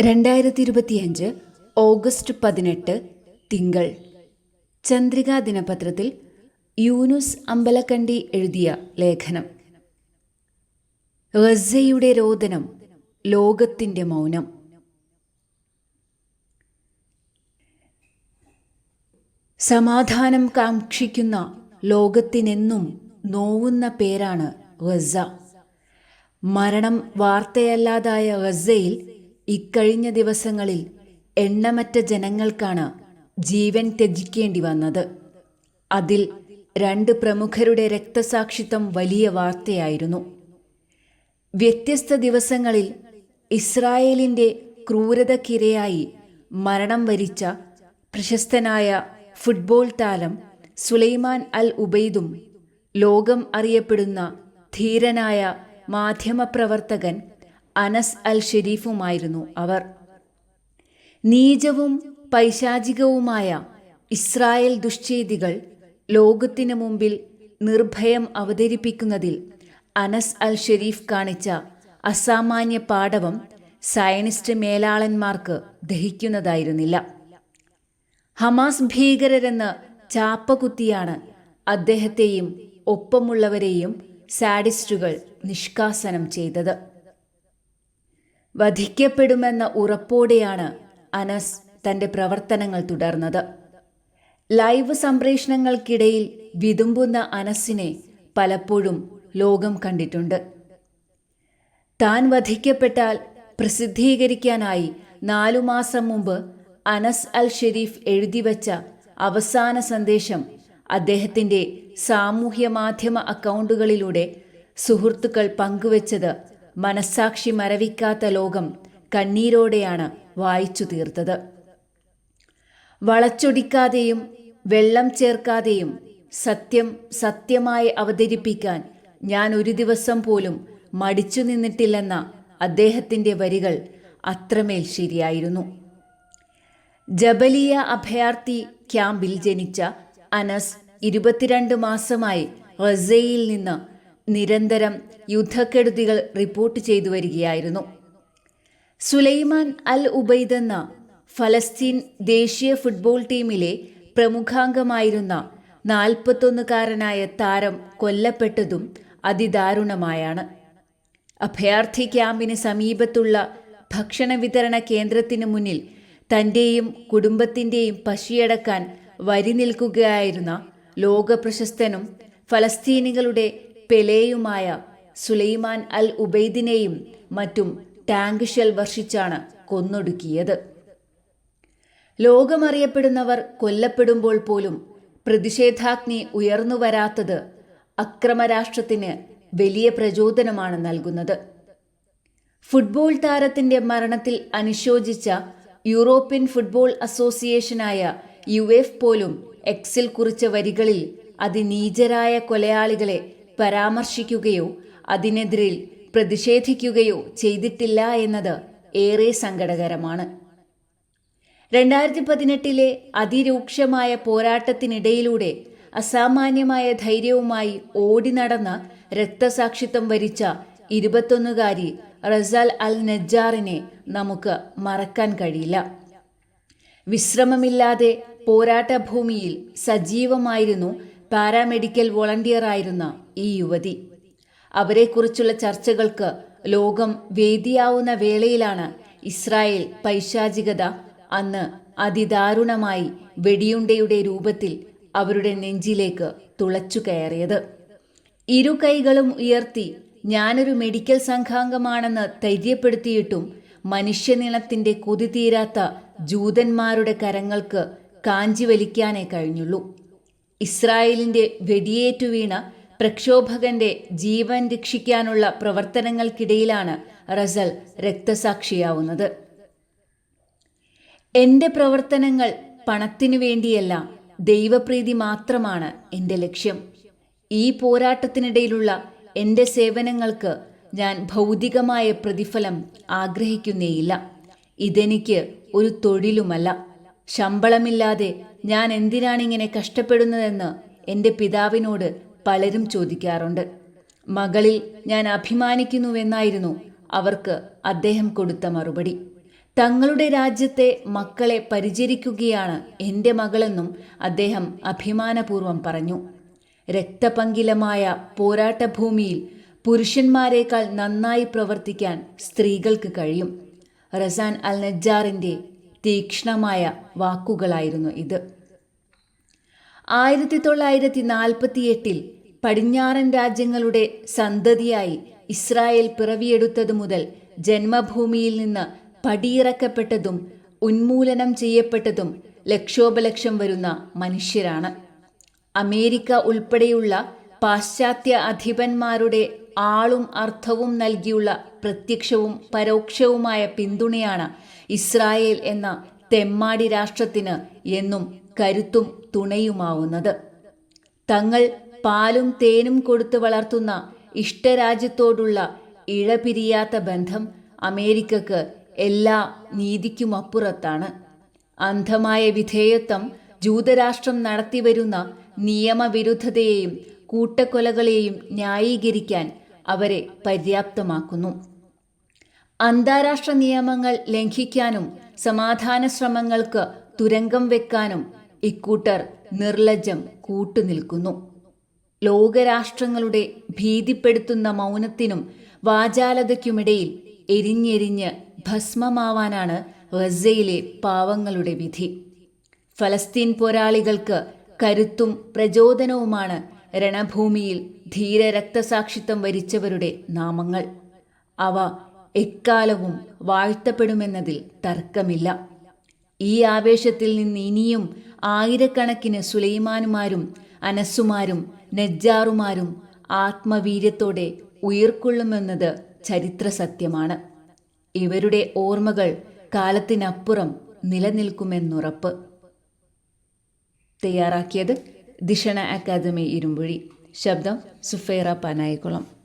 രണ്ടായിരത്തി ഇരുപത്തിയഞ്ച് ഓഗസ്റ്റ് പതിനെട്ട് തിങ്കൾ. ചന്ദ്രികാ ദിനപത്രത്തിൽ യൂനുസ് അമ്പലക്കണ്ടി എഴുതിയ ലേഖനം. ഗസയുടെ രോദനം ലോകത്തിന്റെ മൗനം. സമാധാനം കാക്ഷിക്കുന്ന ലോകത്തിനെന്നും നോവുന്ന പേരാണ് ഗസ മരണം വാർത്തയല്ലാതായ ഗസയിൽ ഇക്കഴിഞ്ഞ ദിവസങ്ങളിൽ എണ്ണമറ്റ ജനങ്ങൾക്കാണ് ജീവൻ ത്യജിക്കേണ്ടി വന്നത്. അതിൽ രണ്ട് പ്രമുഖരുടെ രക്തസാക്ഷിത്വം വലിയ വാർത്തയായിരുന്നു. വ്യത്യസ്ത ദിവസങ്ങളിൽ ഇസ്രായേലിന്റെ ക്രൂരതക്കിരയായി മരണം വരിച്ച പ്രശസ്തനായ ഫുട്ബോൾ താരം സുലൈമാൻ അൽ ഉബൈദും ലോകം അറിയപ്പെടുന്ന ധീരനായ മാധ്യമപ്രവർത്തകൻ അനസ് അൽ ഷെരീഫുമായിരുന്നു അവർ. നീചവും പൈശാചികവുമായ ഇസ്രായേൽ ദുശ്ചേതികൾ ലോകത്തിനു മുമ്പിൽ നിർഭയം അവതരിപ്പിക്കുന്നതിൽ അനസ് അൽ ഷെരീഫ് കാണിച്ച അസാമാന്യ പാടവം സയനിസ്റ്റ് മേലാളന്മാർക്ക് ദഹിക്കുന്നതായിരുന്നില്ല. ഹമാസ് ഭീകരരെന്ന് ചാപ്പകുത്തിയാണ് അദ്ദേഹത്തെയും ഒപ്പമുള്ളവരെയും സാഡിസ്റ്റുകൾ നിഷ്കാസനം ചെയ്തത്. വധിക്കപ്പെടുമെന്ന ഉറപ്പോടെയാണ് അനസ് തന്റെ പ്രവർത്തനങ്ങൾ തുടർന്നത്. ലൈവ് സംപ്രേഷണങ്ങൾക്കിടയിൽ വിതുമ്പുന്ന അനസിനെ പലപ്പോഴും ലോകം കണ്ടിട്ടുണ്ട്. താൻ വധിക്കപ്പെട്ടാൽ പ്രസിദ്ധീകരിക്കാനായി നാലു മാസം മുമ്പ് അനസ് അൽ ഷെരീഫ് എഴുതിവച്ച അവസാന സന്ദേശം അദ്ദേഹത്തിന്റെ സാമൂഹ്യ മാധ്യമ അക്കൗണ്ടുകളിലൂടെ സുഹൃത്തുക്കൾ പങ്കുവച്ചത് മനസ്സാക്ഷി മരവിക്കാത്ത ലോകം കണ്ണീരോടെയാണ് വായിച്ചു തീർത്തത്. വളച്ചൊടിക്കാതെയും വെള്ളം ചേർക്കാതെയും സത്യം സത്യമായി അവതരിപ്പിക്കാൻ ഞാൻ ഒരു ദിവസം പോലും മടിച്ചു നിന്നിട്ടില്ലെന്ന അദ്ദേഹത്തിന്റെ വരികൾ അത്രമേൽ ശരിയായിരുന്നു. ജബലിയ അഭയാർത്ഥി ക്യാമ്പിൽ ജനിച്ച അനസ് ഇരുപത്തിരണ്ട് മാസമായി റസയിൽ നിന്ന് നിരന്തരം യുദ്ധക്കെടുതികൾ റിപ്പോർട്ട് ചെയ്തു വരികയായിരുന്നു. സുലൈമാൻ അൽ ഉബൈദ് എന്ന ഫലസ്തീൻ ദേശീയ ഫുട്ബോൾ ടീമിലെ പ്രമുഖാംഗമായിരുന്ന നാൽപ്പത്തൊന്നുകാരനായ താരം കൊല്ലപ്പെട്ടതും അതിദാരുണമായാണ്. അഭയാർത്ഥി ക്യാമ്പിന് സമീപത്തുള്ള ഭക്ഷണ വിതരണ കേന്ദ്രത്തിന് മുന്നിൽ തന്റെയും കുടുംബത്തിന്റെയും പശിയടക്കാൻ വരി നിൽക്കുകയായിരുന്ന ലോകപ്രശസ്തനും ഫലസ്തീനികളുടെ പെലേയുമായ സുലൈമാൻ അൽ ഉബൈദിനെയും മറ്റും ടാങ്ക് ഷെൽ വർഷിച്ചാണ് കൊന്നൊടുക്കിയത്. ലോകമറിയപ്പെടുന്നവർ കൊല്ലപ്പെടുമ്പോൾ പോലും പ്രതിഷേധാഗ്നി ഉയർന്നു വരാത്തത് അക്രമരാഷ്ട്രത്തിന് വലിയ പ്രചോദനമാണ് നൽകുന്നത്. ഫുട്ബോൾ താരത്തിന്റെ മരണത്തിൽ അനുശോചിച്ച യൂറോപ്യൻ ഫുട്ബോൾ അസോസിയേഷനായ യു എഫ് പോലും എക്സിൽ കുറിച്ച വരികളിൽ അതിനീചരായ കൊലയാളികളെ പരാമർശിക്കുകയോ അതിനെതിരിൽ പ്രതിഷേധിക്കുകയോ ചെയ്തിട്ടില്ല എന്നത് ഏറെ സങ്കടകരമാണ്. രണ്ടായിരത്തി പതിനെട്ടിലെ അതിരൂക്ഷമായ പോരാട്ടത്തിനിടയിലൂടെ അസാമാന്യമായ ധൈര്യവുമായി ഓടി നടന്ന രക്തസാക്ഷിത്വം വരിച്ച ഇരുപത്തൊന്നുകാരി റസാൽ അൽ നജ്ജാറിനെ നമുക്ക് മറക്കാൻ കഴിയില്ല. വിശ്രമമില്ലാതെ പോരാട്ടഭൂമിയിൽ സജീവമായിരുന്നു പാരാമെഡിക്കൽ വോളണ്ടിയറായിരുന്ന ഈ യുവതി. അവരെക്കുറിച്ചുള്ള ചർച്ചകൾക്ക് ലോകം വേദിയാവുന്ന വേളയിലാണ് ഇസ്രായേൽ പൈശാചികത അന്ന് അതിദാരുണമായി വെടിയുണ്ടയുടെ രൂപത്തിൽ അവരുടെ നെഞ്ചിലേക്ക് തുളച്ചു കയറിയത്. ഇരു കൈകളും ഉയർത്തി ഞാനൊരു മെഡിക്കൽ സംഘാംഗമാണെന്ന് ധൈര്യപ്പെടുത്തിയിട്ടും മനുഷ്യനിണത്തിന്റെ കൊതി തീരാത്ത ജൂതന്മാരുടെ കരങ്ങൾക്ക് കാഞ്ചി വലിക്കാനേ കഴിഞ്ഞുള്ളൂ. ഇസ്രായേലിന്റെ വെടിയേറ്റു വീണ പ്രക്ഷോഭകന്റെ ജീവൻ രക്ഷിക്കാനുള്ള പ്രവർത്തനങ്ങൾക്കിടയിലാണ് റസൽ രക്തസാക്ഷിയാവുന്നത്. എന്റെ പ്രവർത്തനങ്ങൾ പണത്തിനു വേണ്ടിയല്ല ദൈവപ്രീതി മാത്രമാണ് എന്റെ ലക്ഷ്യം. ഈ പോരാട്ടത്തിനിടയിലുള്ള എന്റെ സേവനങ്ങൾക്ക് ഞാൻ ഭൗതികമായ പ്രതിഫലം ആഗ്രഹിക്കുന്നേയില്ല. ഇതെനിക്ക് ഒരു തൊഴിലുമല്ല. ശമ്പളമില്ലാതെ ഞാൻ എന്തിനാണിങ്ങനെ കഷ്ടപ്പെടുന്നതെന്ന് എന്റെ പിതാവിനോട് പലരും ചോദിക്കാറുണ്ട്. മകളിൽ ഞാൻ അഭിമാനിക്കുന്നുവെന്നായിരുന്നു അവർക്ക് അദ്ദേഹം കൊടുത്ത മറുപടി. തങ്ങളുടെ രാജ്യത്തെ മക്കളെ പരിചരിക്കുകയാണ് എന്റെ മകളെന്നും അദ്ദേഹം അഭിമാനപൂർവം പറഞ്ഞു. രക്തപങ്കിലമായ പോരാട്ടഭൂമിയിൽ പുരുഷന്മാരെക്കാൾ നന്നായി പ്രവർത്തിക്കാൻ സ്ത്രീകൾക്ക് കഴിയും. റസാൻ അൽ നജ്ജാറിന്റെ തീക്ഷ്ണമായ വാക്കുകളായിരുന്നു ഇത്. ആയിരത്തി തൊള്ളായിരത്തി നാൽപ്പത്തി എട്ടിൽ പടിഞ്ഞാറൻ രാജ്യങ്ങളുടെ സന്തതിയായി ഇസ്രായേൽ പിറവിയെടുത്തതു മുതൽ ജന്മഭൂമിയിൽ നിന്ന് പടിയിറക്കപ്പെട്ടതും ഉന്മൂലനം ചെയ്യപ്പെട്ടതും ലക്ഷോപലക്ഷം വരുന്ന മനുഷ്യരാണ്. അമേരിക്ക ഉൾപ്പെടെയുള്ള പാശ്ചാത്യ അധിപന്മാരുടെ ആളും അർത്ഥവും നൽകിയുള്ള പ്രത്യക്ഷവും പരോക്ഷവുമായ പിന്തുണയാണ് ഇസ്രായേൽ എന്ന തെമ്മാടി രാഷ്ട്രത്തിന് എന്നും കരുത്തും തുണയുമാവുന്നത്. തങ്ങൾ പാലും തേനും കൊടുത്ത് വളർത്തുന്ന ഇഷ്ടരാജ്യത്തോടുള്ള ഇഴപിരിയാത്ത ബന്ധം അമേരിക്കക്ക് എല്ലാ നീതിക്കുമപ്പുറത്താണ്. അന്ധമായ വിധേയത്വം ജൂതരാഷ്ട്രം നടത്തിവരുന്ന നിയമവിരുദ്ധതയെയും കൂട്ടക്കൊലകളെയും ന്യായീകരിക്കാൻ അവരെ പര്യാപ്തമാക്കുന്നു. അന്താരാഷ്ട്ര നിയമങ്ങൾ ലംഘിക്കാനും സമാധാന ശ്രമങ്ങൾക്ക് തുരങ്കം വെക്കാനും ഇക്കൂട്ടർ നിർലജ്ജം കൂട്ടുനിൽക്കുന്നു. ലോകരാഷ്ട്രങ്ങളുടെ ഭീതിപ്പെടുത്തുന്ന മൗനത്തിനും വാചാലതയ്ക്കുമിടയിൽ എരിഞ്ഞെരിഞ്ഞ് ഭസ്മമാവാനാണ് ഗസയിലെ പാവങ്ങളുടെ വിധി. ഫലസ്തീൻ പോരാളികൾക്ക് കരുത്തും പ്രചോദനവുമാണ് രണഭൂമിയിൽ ധീര രക്തസാക്ഷിത്വം വരിച്ചവരുടെ നാമങ്ങൾ. അവ എക്കാലവും വാഴ്ത്തപ്പെടുമെന്നതിൽ തർക്കമില്ല. ഈ ആവേശത്തിൽ നിന്ന് ഇനിയും ആയിരക്കണക്കിന് സുലൈമാനുമാരും അനസ്സുമാരും നജ്ജാറുമാരും ആത്മവീര്യത്തോടെ ഉയർക്കൊള്ളുമെന്നത് ചരിത്ര സത്യമാണ് ഇവരുടെ ഓർമ്മകൾ കാലത്തിനപ്പുറം നിലനിൽക്കുമെന്നുറപ്പ്. തയ്യാറാക്കിയത് ദിഷണ അക്കാദമി ഇരുമ്പുഴി. ശബ്ദം സുഫേറ പനായിക്കുളം.